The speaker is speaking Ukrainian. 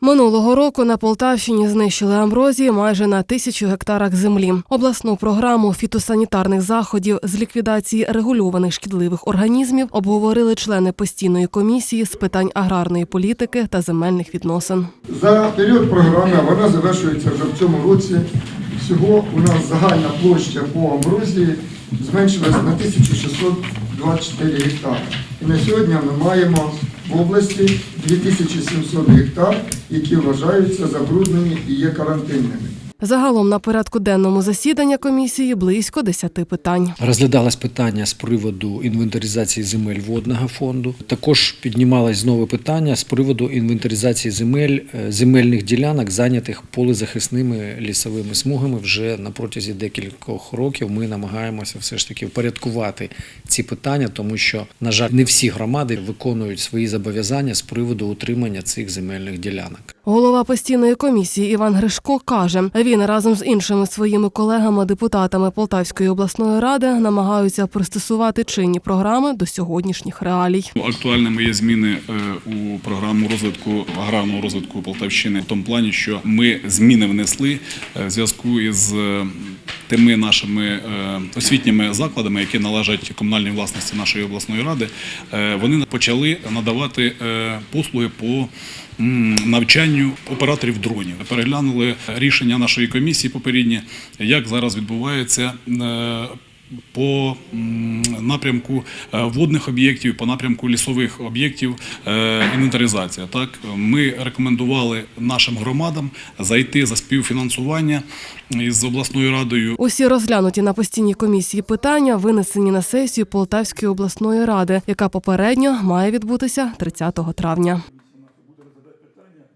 Минулого року на Полтавщині знищили амброзії майже на тисячу гектарах землі. Обласну програму фітосанітарних заходів з ліквідації регульованих шкідливих організмів обговорили члени постійної комісії з питань аграрної політики та земельних відносин. За період програми вона завершується вже в цьому році. Всього у нас загальна площа по амброзії зменшилась на 1624 гектари. І на сьогодні ми маємо в області 2700 гектар, які вважаються забруднені і є карантинними. Загалом на порядку денному засідання комісії близько 10 питань. Розглядалось питання з приводу інвентаризації земель водного фонду. Також піднімалось знову питання з приводу інвентаризації земель е, земельних ділянок, зайнятих полезахисними лісовими смугами. Вже на протязі декількох років ми намагаємося все ж таки впорядкувати ці питання, тому що, на жаль, не всі громади виконують свої зобов'язання з приводу утримання цих земельних ділянок. Голова постійної комісії Іван Гришко каже, він разом з іншими своїми колегами-депутатами Полтавської обласної ради намагаються пристосувати чинні програми до сьогоднішніх реалій. Актуальними є зміни е, у програму розвитку аграрного розвитку Полтавщини в тому плані, що ми зміни внесли е, в зв'язку із е, тими нашими е, освітніми закладами, які належать комунальній власності нашої обласної ради. Е, Вони почали надавати е, послуги по навчанню операторів дронів. Переглянули рішення нашої комісії попередні, як зараз відбувається. по напрямку е, водних об'єктів, по напрямку лісових об'єктів е, інвентаризація. Так ми рекомендували нашим громадам зайти за співфінансування із обласною радою. Усі розглянуті на постійній комісії питання винесені на сесію Полтавської обласної ради, яка попередньо має відбутися 30 травня.